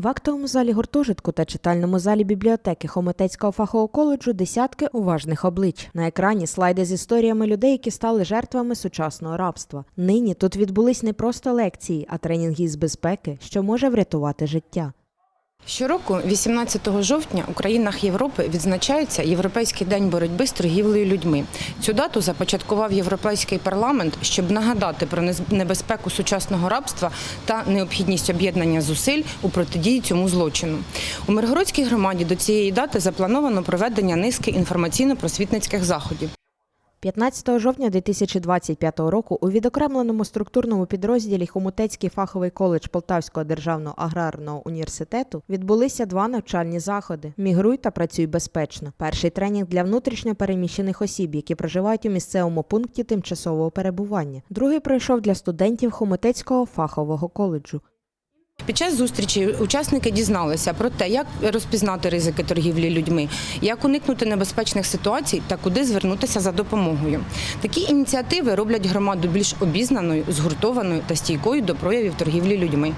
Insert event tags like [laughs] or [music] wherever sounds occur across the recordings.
В актовому залі гуртожитку та читальному залі бібліотеки Хомутецького фахового коледжу десятки уважних облич. На екрані слайди з історіями людей, які стали жертвами сучасного рабства. Нині тут відбулись не просто лекції, а тренінги з безпеки, що може врятувати життя. Щороку, 18 жовтня, у країнах Європи відзначається Європейський день боротьби з торгівлею людьми. Цю дату започаткував Європейський парламент, щоб нагадати про небезпеку сучасного рабства та необхідність об'єднання зусиль у протидії цьому злочину. У Миргородській громаді до цієї дати заплановано проведення низки інформаційно-просвітницьких заходів. 15 жовтня 2025 року у відокремленому структурному підрозділі Хомутецький фаховий коледж Полтавського державного аграрного університету відбулися два навчальні заходи: Мігруй та працюй безпечно. Перший тренінг для внутрішньо переміщених осіб, які проживають у місцевому пункті тимчасового перебування. Другий пройшов для студентів Хомутецького фахового коледжу. Під час зустрічі учасники дізналися про те, як розпізнати ризики торгівлі людьми, як уникнути небезпечних ситуацій та куди звернутися за допомогою. Такі ініціативи роблять громаду більш обізнаною, згуртованою та стійкою до проявів торгівлі людьми.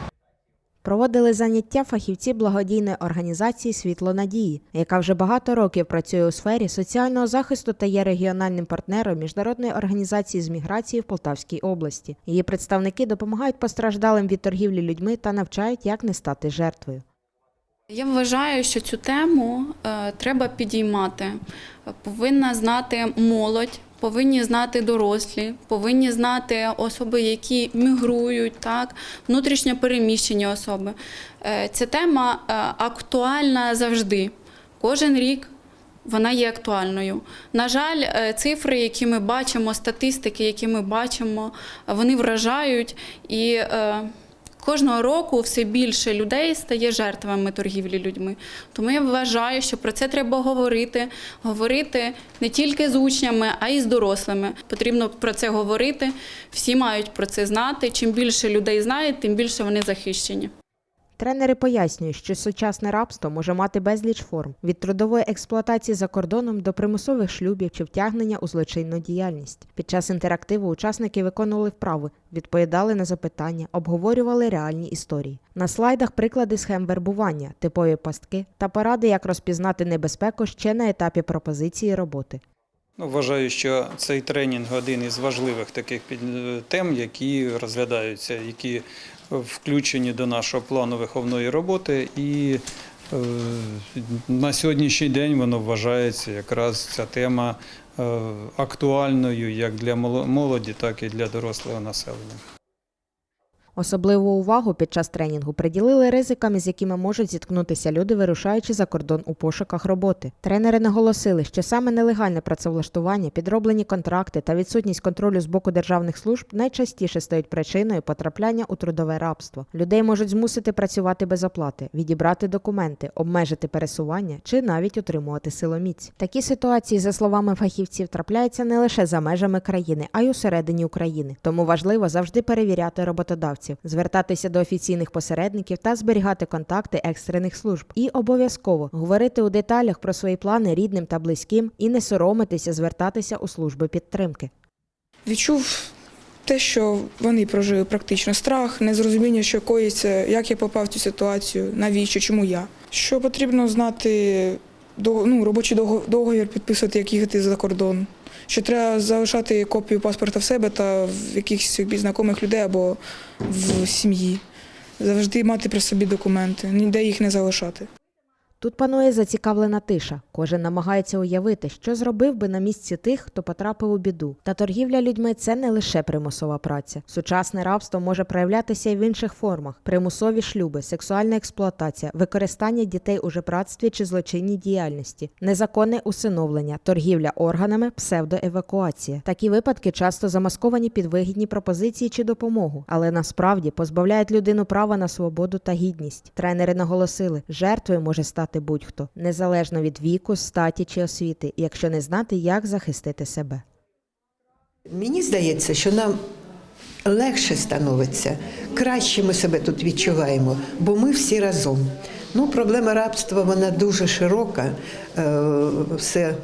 Проводили заняття фахівці благодійної організації Світло надії, яка вже багато років працює у сфері соціального захисту та є регіональним партнером міжнародної організації з міграції в Полтавській області. Її представники допомагають постраждалим від торгівлі людьми та навчають, як не стати жертвою. Я вважаю, що цю тему е, треба підіймати. Повинна знати молодь, повинні знати дорослі, повинні знати особи, які мігрують, так, внутрішньо переміщені особи. Е, ця тема е, актуальна завжди. Кожен рік вона є актуальною. На жаль, е, цифри, які ми бачимо, статистики, які ми бачимо, вони вражають і. Кожного року все більше людей стає жертвами торгівлі людьми. Тому я вважаю, що про це треба говорити. Говорити не тільки з учнями, а й з дорослими. Потрібно про це говорити. Всі мають про це знати. Чим більше людей знають, тим більше вони захищені. Тренери пояснюють, що сучасне рабство може мати безліч форм від трудової експлуатації за кордоном до примусових шлюбів чи втягнення у злочинну діяльність. Під час інтерактиву учасники виконували вправи, відповідали на запитання, обговорювали реальні історії. На слайдах приклади схем вербування, типові пастки та поради, як розпізнати небезпеку ще на етапі пропозиції роботи. Ну, вважаю, що цей тренінг один із важливих таких під- тем, які розглядаються, які включені до нашого плану виховної роботи. І е, на сьогоднішній день воно вважається якраз ця тема е, актуальною як для молоді, так і для дорослого населення. Особливу увагу під час тренінгу приділили ризикам, з якими можуть зіткнутися люди, вирушаючи за кордон у пошуках роботи. Тренери наголосили, що саме нелегальне працевлаштування, підроблені контракти та відсутність контролю з боку державних служб найчастіше стають причиною потрапляння у трудове рабство. Людей можуть змусити працювати без оплати, відібрати документи, обмежити пересування чи навіть утримувати силоміць. Такі ситуації, за словами фахівців, трапляються не лише за межами країни, а й усередині України. Тому важливо завжди перевіряти роботодавців, звертатися до офіційних посередників та зберігати контакти екстрених служб. І обов'язково говорити у деталях про свої плани рідним та близьким і не соромитися звертатися у служби підтримки. відчув те, що вони прожили практично страх, незрозуміння, що коїться, як я попав в цю ситуацію, навіщо, чому я. Що потрібно знати ну, робочий договір підписувати, як їхати за кордон. Що треба залишати копію паспорта в себе та в якихось знайомих людей або в сім'ї. Завжди мати при собі документи, ніде їх не залишати. Тут панує зацікавлена тиша. Кожен намагається уявити, що зробив би на місці тих, хто потрапив у біду. Та торгівля людьми це не лише примусова праця. Сучасне рабство може проявлятися і в інших формах: примусові шлюби, сексуальна експлуатація, використання дітей у жебратстві чи злочинній діяльності, незаконне усиновлення, торгівля органами, псевдоевакуація. Такі випадки часто замасковані під вигідні пропозиції чи допомогу, але насправді позбавляють людину права на свободу та гідність. Тренери наголосили, жертвою може стати будь-хто, незалежно від віку, статі чи освіти, якщо не знати, як захистити себе. Мені здається, що нам легше становиться, краще ми себе тут відчуваємо, бо ми всі разом. Ну, проблема рабства вона дуже широка, е, все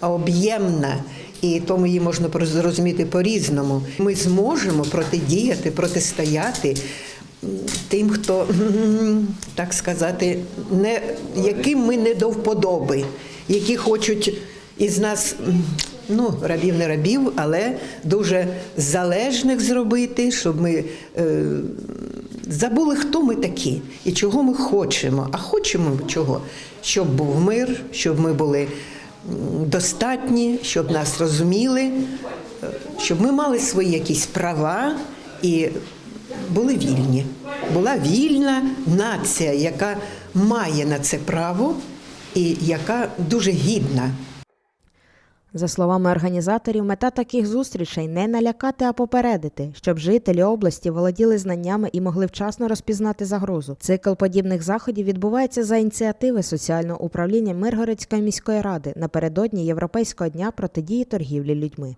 об'ємна, і тому її можна зрозуміти по-різному. Ми зможемо протидіяти, протистояти тим, хто, [laughs] так сказати, не, яким ми не до вподоби, які хочуть із нас, ну, рабів не рабів, але дуже залежних зробити, щоб ми е, забули, хто ми такі і чого ми хочемо. А хочемо чого? Щоб був мир, щоб ми були достатні, щоб нас розуміли, е, щоб ми мали свої якісь права і були вільні. Була вільна нація, яка має на це право і яка дуже гідна. За словами організаторів, мета таких зустрічей не налякати, а попередити, щоб жителі області володіли знаннями і могли вчасно розпізнати загрозу. Цикл подібних заходів відбувається за ініціативи соціального управління Миргородської міської ради напередодні Європейського дня протидії торгівлі людьми.